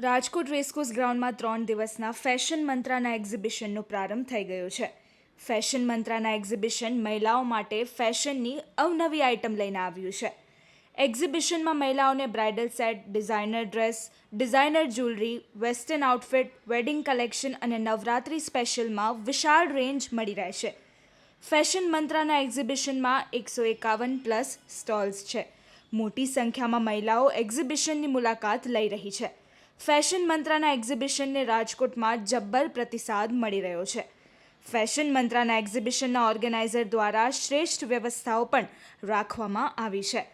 Rajkot racecourse ગ્રાઉન્ડમાં ત્રણ દિવસના ફેશન મંત્રાના એક્ઝિબિશનનો પ્રારંભ થઈ ગયો છે. ફેશન મંત્રાના એક્ઝિબિશન મહિલાઓ માટે ફેશનની અવનવી આઇટમ લઈને આવ્યું છે. એક્ઝિબિશનમાં મહિલાઓને bridal set, designer dress, designer jewellery, western outfit, wedding collection અને નવરાત્રી સ્પેશિયલમાં વિશાળ રેન્જ મળી રહેશે ફેશન મંત્રાના એક્ઝિબિશનમાં એકસો એકાવન પ્લસ સ્ટોલ્સ છે. મોટી સંખ્યામાં મહિલાઓ એક્ઝિબિશનની મુલાકાત લઈ રહી છે. ફેશન મંત્રાના એક્ઝિબિશનને રાજકોટમાં જબ્બર પ્રતિસાદ મળી રહ્યો છે. ફેશન મંત્રાના એક્ઝિબિશનના ઓર્ગેનાઇઝર દ્વારા શ્રેષ્ઠ વ્યવસ્થાઓ પણ રાખવામાં આવી છે.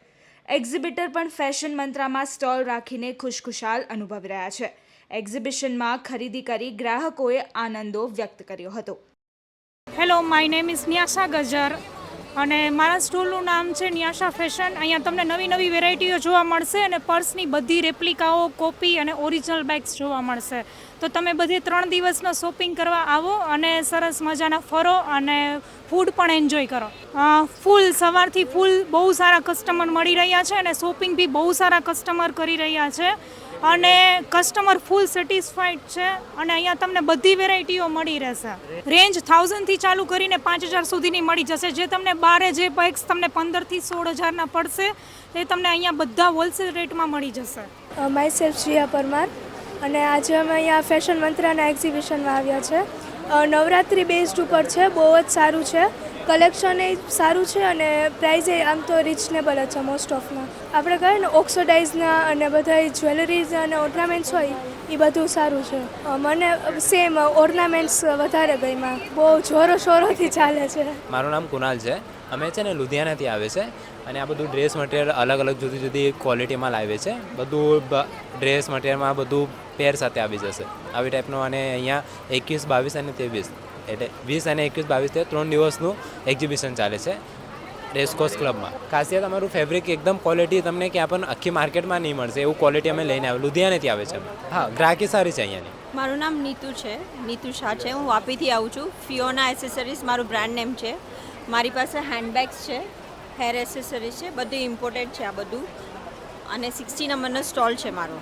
એક્ઝિબિટર પણ ફેશન મંત્રામાં સ્ટોલ રાખીને ખુશખુશાલ અનુભવી રહ્યા છે. એક્ઝિબિશનમાં ખરીદી કરી ગ્રાહકોએ આનંદો વ્યક્ત કર્યો હતો. Hello my name is Nyasa Gajar અને મારા સ્ટોલનું નામ છે નિયાશા ફેશન. અહીંયા તમને નવી નવી વેરાયટીઓ જોવા મળશે અને પર્સની બધી રેપ્લિકાઓ, કોપી અને ઓરિજિનલ બેગ્સ જોવા મળશે. તો તમે બધી ત્રણ દિવસનો શોપિંગ કરવા આવો અને સરસ મજાના ફરો અને ફૂડ પણ એન્જોય કરો. ફૂલ, સવારથી ફૂલ બહુ સારા કસ્ટમર મળી રહ્યા છે અને શોપિંગ બી બહુ સારા કસ્ટમર કરી રહ્યા છે. અને કસ્ટમર ફૂલ સેટિસ્ફાઈડ છે અને અહીંયા તમને બધી વેરાયટીઓ મળી રહેશે. રેન્જ થાઉઝન્ડથી ચાલુ કરીને પાંચ હજાર સુધીની મળી જશે. જે તમને બારે જે પેક્સ તમને પંદરથી સોળ હજારના પડશે, એ તમને અહીંયા બધા હોલસેલ રેટમાં મળી જશે. Myself Shreya Parmar. અને આજે અમે અહીંયા ફેશન મંત્રાના એક્ઝિબિશનમાં આવ્યા છે. નવરાત્રી બેઝડ ઉપર છે, બહુ જ સારું છે. કલેક્શન એ સારું છે અને પ્રાઇઝ એ આમ તો રિઝનેબલ જ છે મોસ્ટ ઓફમાં આપણે કહીએ ને ઓક્સોડાઇઝના અને બધા જ્વેલરીઝ અને ઓર્નામેન્ટ્સ હોય એ બધું સારું છે. મને સેમ ઓર્નામેન્ટ્સ વધારે ગઈમાં બહુ જોરો શોરોથી ચાલે છે. મારું નામ કુનાલ છે. અમે છે ને લુધિયાનાથી આવે છે અને આ બધું ડ્રેસ મટીરિયલ અલગ અલગ જુદી જુદી ક્વોલિટીમાં લાવે છે. બધું ડ્રેસ મટીરિયલમાં બધું પેર સાથે આવી જશે. આવી ટાઈપનું અને અહીંયા એકવીસ, બાવીસ અને ત્રેવીસ. એટલે વીસ અને એકવીસ, બાવીસ તે ત્રણ દિવસનું એક્ઝિબિશન ચાલે છે રેસકોસ ક્લબમાં ખાસિયત અમારું ફેબ્રિક એકદમ ક્વોલિટી તમને ક્યાં પણ આખી માર્કેટમાં નહીં મળશે. એવું ક્વોલિટી અમે લઈને આવ્યું. લુધિયાનેથી આવે છે હા, ગ્રાહકી સારી છે અહીંયાની. મારું નામ નીતુ છે. નીતુ શાહ છે. હું વાપીથી આવું છું. ફિયોના એસેસરીઝ મારું બ્રાન્ડ નેમ છે. મારી પાસે હેન્ડબેગ્સ છે હેર એસેસરીઝ છે, બધું ઇમ્પોર્ટેડ છે આ બધું. અને સિક્સટી નંબરનો સ્ટોલ છે મારો.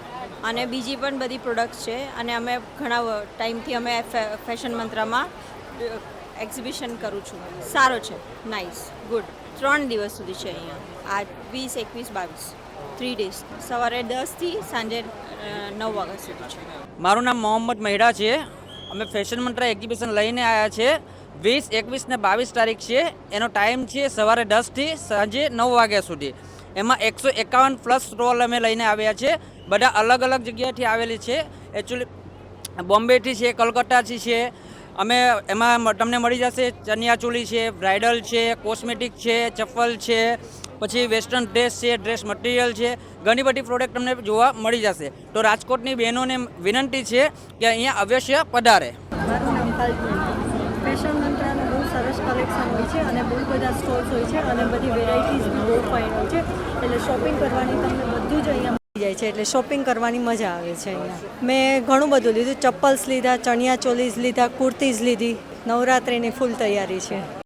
અને બીજી પણ બધી પ્રોડક્ટ્સ છે. અને અમે ઘણા ટાઈમથી અમે ફેશન મંત્રામાં એક્ઝિબિશન કરું છું. સારો છે. નાઇસ ગુડ ત્રણ દિવસ સુધી છે અહીંયા. આ વીસ, એકવીસ, બાવીસ. થ્રી ડેઝ સવારે દસથી સાંજે નવ વાગ્યા સુધી છે. મારું નામ મોહમ્મદ મહેડા છે. અમે ફેશન મંત્રા એક્ઝિબિશન લઈને આવ્યા છે. વીસ, એકવીસ ને બાવીસ તારીખ છે. એનો ટાઈમ છે સવારે દસથી સાંજે નવ વાગ્યા સુધી. એમાં એકસો એકાવન પ્લસ રોલ અમે લઈને આવ્યા છે બધા અલગ અલગ જગ્યાએથી આવેલી છે. એકચ્યુઅલી બોમ્બેથી છે, કલકત્તાથી છે. અમે એમાં તમને મળી જશે ચણિયાચોલી છે, બ્રાઇડલ છે, કોસ્મેટિક છે, ચપ્પલ છે, પછી વેસ્ટર્ન ડ્રેસ છે, ડ્રેસ મટીરિયલ છે. ઘણી બધી પ્રોડક્ટ તમને જોવા મળી જશે. તો રાજકોટની બહેનોને વિનંતી છે કે અહીંયા અવશ્ય પધારે મારું નામ કાલ્પનિક ફેશન મંત્રાનું બહુ કલેક્શન હોય છે અને બહુ બધા સ્ટોર્સ હોય છે અને બધી વેરાયટીઝ બી બહુ ફાઇન હોય છે. એટલે શોપિંગ કરવાની તમને બધું જ અહીંયા જાય છે. એટલે શોપિંગ કરવાની મજા આવે છે અહીંયા. મેં ઘણું બધું લીધું. ચપ્પલ્સ લીધા ચણિયા ચોલીસ લીધા, કુર્તીઝ લીધી. નવરાત્રિની ફૂલ તૈયારી છે.